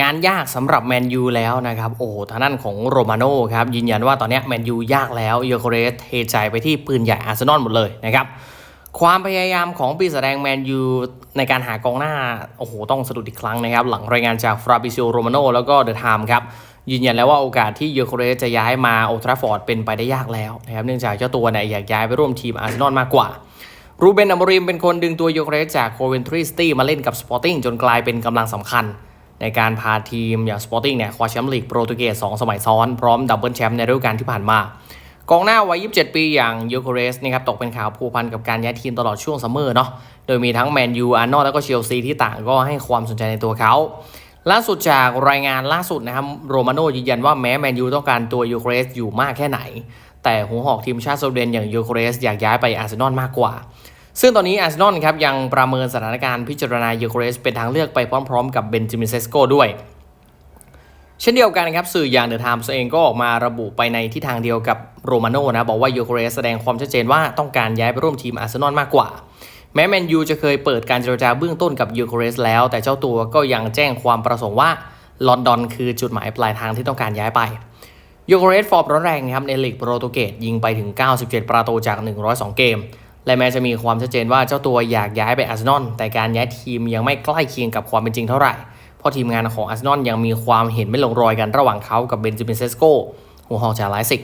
งานยากสำหรับแมนยูแล้วนะครับ โอ้โหทางด้านของโรมาโน่ครับ ยืนยันว่าตอนนี้แมนยูยากแล้วเยอโคเรสเทใจไปที่ปืนใหญ่อาร์เซนอลหมดเลยนะครับ ความพยายามของปีศาจแดงแมนยูในการหากองหน้า โอ้โห ต้องสะดุดอีกครั้งนะครับ หลังรายงานจากฟราบิซิโอโรมาโนแล้วก็เดอะไทม์ครับยืนยันแล้วว่าโอกาสที่เยอโคเรสจะย้ายมาโอทราฟอร์ดเป็นไปได้ยากแล้วนะครับเนื่องจากเจ้าตัวเนี่ยอยากย้ายไปร่วมทีมอาร์เซนอลมากกว่ารูเบนอมริมเป็นคนดึงตัวโยเคเรสจากโคเวนทรีสตี้มาเล่นกับสปอร์ติ้งจนกลายเป็นกำลังสำคัญ ในการพาทีมอย่างสปอร์ติ้งเนี่ยคว้าแชมป์ลีกโปรตุเกส2สมัยซ้อน พร้อมดับเบิลแชมป์ในฤดูกาลที่ผ่านมากองหน้าวัย 27 ปีอย่างโยโคเรสนะครับตกเป็นข่าวผูกพันกับการย้ายทีมตลอดช่วงซัมเมอร์เนาะโดยมีทั้งแมนยูอาร์นอลแล้วก็เชลซีที่ต่างก็ให้ความสนใจในตัวเขาล่าสุดจากรายงานล่าสุดนะครับโรมาโน่ยืนยันว่าแม้แมนยูต้องการตัวยูเครสอยู่มากแค่ไหน แต่หัวหอกทีมชาติสวีเดนอย่างยูเครสอยากย้ายไปอาร์เซนอลมากกว่า ซึ่งตอนนี้อาร์เซนอลครับยังประเมินสถานการณ์พิจารณายูเครสเป็นทางเลือกไปพร้อมๆ กับเบนจามินเซสโกด้วย เช่นเดียวกันครับสื่ออย่างเดอะไทมส์เองก็ออกมาระบุไปในทิศทางเดียวกับโรมาโน่นะบอกว่ายูเครสแสดงความชัดเจนว่าต้องการย้ายไปร่วมทีมอาร์เซนอลมากกว่า แม้แมนยูจะเคยเปิดการเจรจาเบื้องต้นกับยูเครสแล้วแต่เจ้าตัวก็ยังแจ้งความประสงค์ว่าลอนดอนคือจุดหมายปลายทางที่ต้องการย้ายไปยูเครสฟอร์มร้อนแรงครับในลีกโปรตุเกสยิงไปถึง 97 ประตูจาก 102 เกม และแม้จะมีความชัดเจนว่าเจ้าตัวอยากย้ายไปอาร์เซนอลแต่การย้ายทีมยังไม่ใกล้เคียงกับความเป็นจริงเท่าไหร่ เพราะทีมงานของอาร์เซนอลยังมีความเห็นไม่ลงรอยกันระหว่างเขากับเบนจามินเซสโกหัวหอกจากไลซิก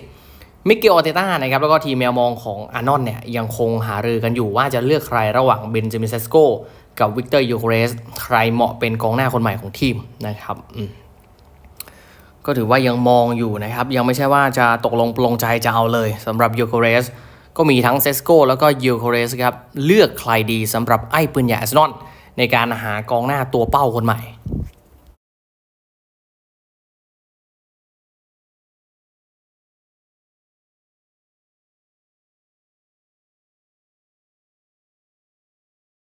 มิเกลออเตต้านะครับแล้วก็ทีมแมวมองของอาร์นอนเนี่ยยังคงหารือกันอยู่ว่าจะเลือกใครระหว่างเบนจามินเซสโกกับวิกเตอร์ยูเครสใครเหมาะเป็นกองหน้าคนใหม่ของทีมนะครับก็ถือว่ายังมองอยู่นะครับ ยังไม่ใช่ว่าจะตกลงปลงใจจะเอาเลยสำหรับยูเครส ก็มีทั้งเซสโกแล้วก็ยูโคเรสครับ เลือกใครดีสำหรับไอ้ปืนใหญ่อาร์เซนอลในการหากองหน้าตัวเป้าคนใหม่